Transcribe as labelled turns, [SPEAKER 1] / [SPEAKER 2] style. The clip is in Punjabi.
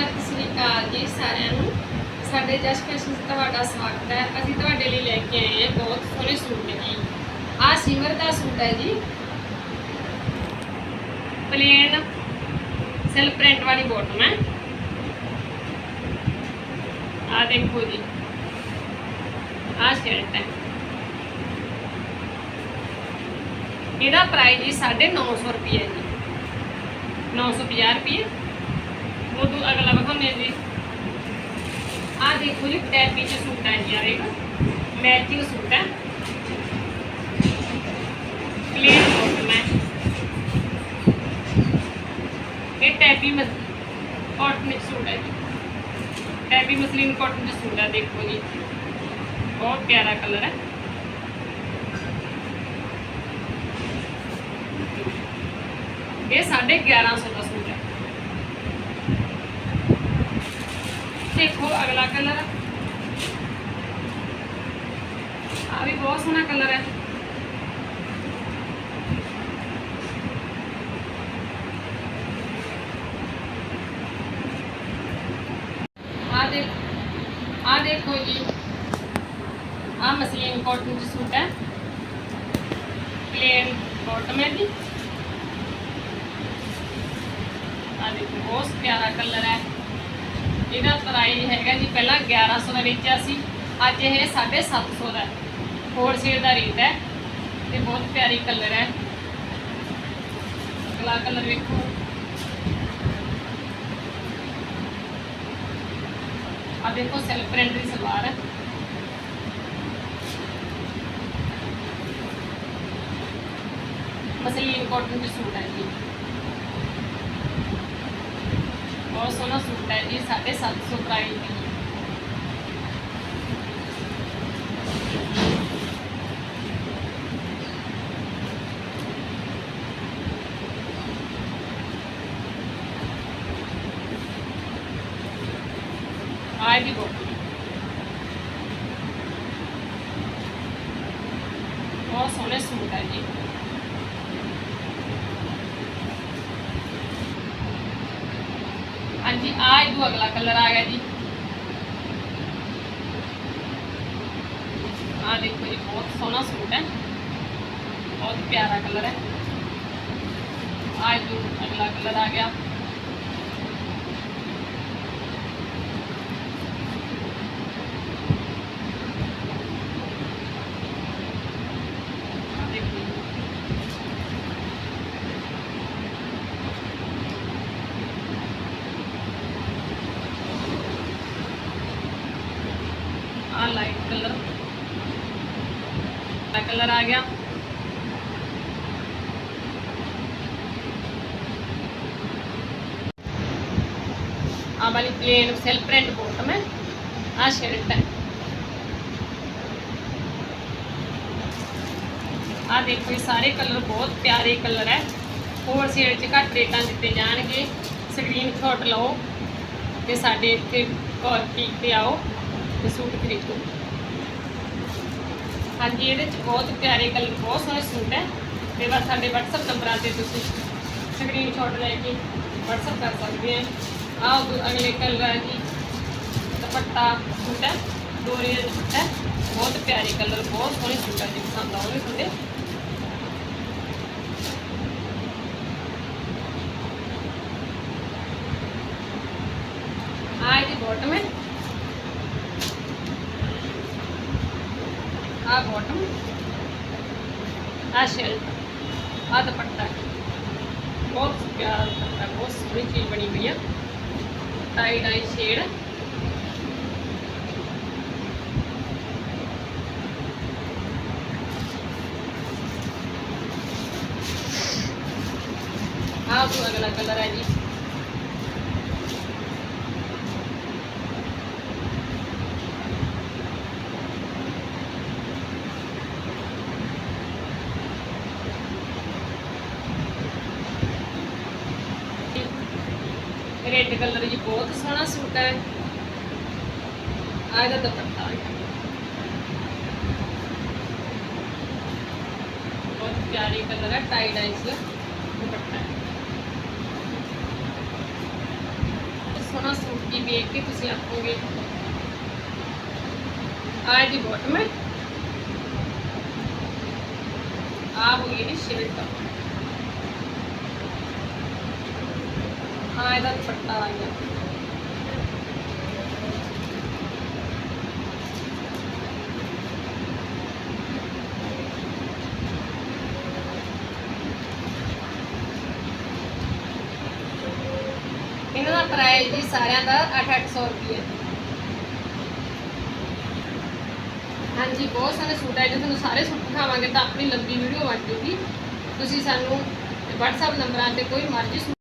[SPEAKER 1] ਸਤਿ ਸ੍ਰੀ ਅਕਾਲ ਜੀ ਸਾਰਿਆਂ ਨੂੰ ਸਾਡੇ ਜਸ ਫੈਸ਼ਨ ਤੁਹਾਡਾ ਸਵਾਗਤ ਹੈ। ਅਸੀਂ ਤੁਹਾਡੇ ਲਈ ਲੈ ਕੇ ਆਏ ਹਾਂ ਬਹੁਤ ਸੋਹਣੇ ਸੂਟ ਜੀ। ਆਹ ਸਿਮਰ ਦਾ ਸੂਟ ਹੈ ਜੀ। ਪਲੇਨ ਸੈਲ ਪ੍ਰਿੰਟ ਵਾਲੀ ਬੋਟਮ ਹੈ। ਆਹ ਦੇਖੋ ਜੀ। ਆਹ ਸ਼ਰਟ ਹੈ। ਇਹਦਾ ਪ੍ਰਾਈਸ ਜੀ 950 ਰੁਪਏ ਹੈ ਜੀ। 950 ਰੁਪਏ ਉਦੋਂ ਅਗਲਾ ਵਿਖਾਉਂਦੇ ਜੀ। ਆਹ ਦੇਖੋ ਜੀ, ਟੈਪੀ ਚ ਸੂਟ ਆ ਜੀ ਆਵੇਗਾ ਮੈਚਿੰਗ ਸੂਟ ਹੈ ਕਲੀਅਰ ਬੋਟਮ ਹੈ ਇਹ ਟੈਪੀ ਮਸ ਕਾਟਨ ਸੂਟ ਹੈ ਜੀ। ਟੈਪੀ ਮਸਲੀਨ ਕਾਟਨ ਚ ਸੂਟ ਹੈ ਦੇਖੋ ਜੀ। ਬਹੁਤ ਪਿਆਰਾ ਕਲਰ ਹੈ ਇਹ 1150 ਦਾ ਸੂਟ ਹੈ ਦੇਖੋ ਅਗਲਾ ਕਲਰ ਆ। ਵੀ ਬਹੁਤ ਸੋਹਣਾ ਕਲਰ ਹੈ ਆ ਦੇ ਆ ਦੇਖੋ ਜੀ। ਆ ਮਸਲੀਨ ਕਾਟਨ ਚ ਸੂਟ ਹੈ। ਪਲੇਨ ਬਾਟਮ ਹੈ ਜੀ। ਆ ਦੇਖੋ, ਬਹੁਤ ਪਿਆਰਾ ਕਲਰ ਹੈ। ਇਹਦਾ ਪ੍ਰਾਈਸ ਹੈਗਾ ਜੀ, ਪਹਿਲਾਂ 1100 ਦਾ ਵੇਚਿਆ ਸੀ, ਅੱਜ ਇਹ 750 ਦਾ। ਹੋਲਸੇਲ ਦਾ ਰੇਟ ਹੈ, ਤੇ ਬਹੁਤ ਪਿਆਰੀ ਕਲਰ ਹੈ। ਅਗਲਾ ਕਲਰ ਵੇਖੋ। ਆ ਦੇਖੋ ਸੈਲਫ ਪ੍ਰਿੰਟ ਦੀ ਸਲਵਾਰ ਹੈ। ਮਸਲੀਨ ਕਾਟਨ ਦੀ ਸੂਟ ਹੈ ਜੀ। ਬਹੁਤ ਸੋਹਣਾ ਸੂਟ ਹੈ ਜੀ 750 ਪ੍ਰਾਈਸ ਦੀ ਆਏ ਦੀ ਬਹੁਤ ਬਹੁਤ ਸੋਹਣੇ ਸੂਟ ਹੈ ਜੀ ਹਾਂਜੀ ਆ ਇਹਦੂ ਅਗਲਾ ਕਲਰ ਆ ਗਿਆ ਜੀ। ਆ ਦੇਖੋ ਜੀ, ਬਹੁਤ ਸੋਹਣਾ ਸੂਟ ਹੈ। ਬਹੁਤ ਪਿਆਰਾ ਕਲਰ ਹੈ। ਆ ਇਹਦੂ ਅਗਲਾ ਕਲਰ ਆ ਗਿਆ ਆਹ ਦੇਖੋ ਜੀ। ਆ ਲਾਈਟ ਕਲਰ ਆ ਕਲਰ ਆ ਗਿਆ। ਆ ਵਾਲੀ ਪਲੇਨ ਸੈਲ ਪ੍ਰਿੰਟ ਬੋਟਮ ਹੈ ਆ ਸ਼ਰਟ ਹੈ। ਆ ਦੇਖੋ ਇਹ ਸਾਰੇ ਕਲਰ ਬਹੁਤ ਪਿਆਰੇ ਕਲਰ ਹੈ। ਹੋਰ ਸੇਲ 'ਚ ਘੱਟ ਰੇਟਾਂ ਦਿੱਤੇ ਜਾਣਗੇ। ਸਕਰੀਨਸ਼ਾਟ ਲਓ ਤੇ ਸਾਡੇ ਇੱਥੇ ਕਾਲ ਪੀਕ ਤੇ ਆਓ। ਤੇ ਸੂਟ ਖਰੀਦੋ। ਹਾਂਜੀ, ਇਹਦੇ 'ਚ ਬਹੁਤ ਪਿਆਰੇ ਕਲਰ ਬਹੁਤ ਸੋਹਣੇ ਸੂਟ ਹੈ। ਤੇ ਬਸ ਸਾਡੇ WhatsApp ਨੰਬਰਾਂ ਤੇ ਤੁਸੀਂ ਸਕਰੀਨਸ਼ਾਟ ਲੈ ਕੇ WhatsApp ਕਰ ਸਕਦੇ ਆ ਆਹ ਅਗਲੇ ਕਲਰ ਹੈ ਜੀ, ਦੁਪੱਟਾ ਸੂਟ ਹੈ ਦੋਰੇ ਦਾ ਦੁਪੱਟਾ ਬਹੁਤ ਪਿਆਰੇ ਕਲਰ ਬਹੁਤ ਸੋਹਣੇ ਸੂਟ ਹੈ ਜੀ, ਪਸੰਦ ਆਉਣਗੇ ਤੁਹਾਡੇ ਆ ਇਹਦੀ ਬਾਟਮ ਹੈ ਆ ਬਾਟਮ ਆ ਸ਼ਰਟ ਆ ਦੁਪੱਟਾ ਬਹੁਤ ਪਿਆਰਾ ਦੁਪੱਟਾ ਬਹੁਤ ਸੋਹਣੀ ਚੀਜ਼ ਬਣੀ ਹੋਈ ਆ। ਟਾਈ ਡਾਈ ਸ਼ੇਡ ਆ ਉਹ ਅਗਲਾ ਕਲਰ ਹੈ ਜੀ। ਰੈੱਡ ਕਲਰ ਜੀ ਬਹੁਤ ਸੋਹਣਾ ਸੂਟ ਹੈ ਆ ਇਹਦਾ ਦੁਪੱਟਾ ਆ ਗਿਆ ਬਹੁਤ ਪਿਆਰੀ ਕਲਰ ਹੈ ਟਾਈ ਡਾਈ ਚ ਦੁਪੱਟਾ ਹੈ ਸੋਹਣਾ ਸੂਟ ਕੀ ਵੇਖ ਕੇ ਤੁਸੀਂ ਆਖੋਗੇ ਆਹ ਦੀ ਬਾਟਮ ਹੈ ਆ ਹੋ ਗਈ ਦੀ ਸ਼ਰਟ ਹਾਂ ਇਹਦਾ ਦੁਪੱਟਾ ਆ ਇਹਨਾਂ ਦਾ ਪ੍ਰਾਈਸ ਜੀ ਸਾਰਿਆਂ ਦਾ 8-800 ਰੁਪਏ ਹਾਂਜੀ, ਬਹੁਤ ਸਾਰੇ ਸੂਟ ਹੈ, ਜੇ ਤੁਹਾਨੂੰ ਸਾਰੇ ਸੂਟ ਦਿਖਾਵਾਂਗੇ ਤਾਂ ਆਪਣੀ ਲੰਬੀ ਵੀਡੀਓ ਬਣ ਜੂਗੀ ਤੁਸੀਂ ਸਾਨੂੰ WhatsApp ਨੰਬਰਾਂ ਤੇ ਕੋਈ ਮਰਜ਼ੀ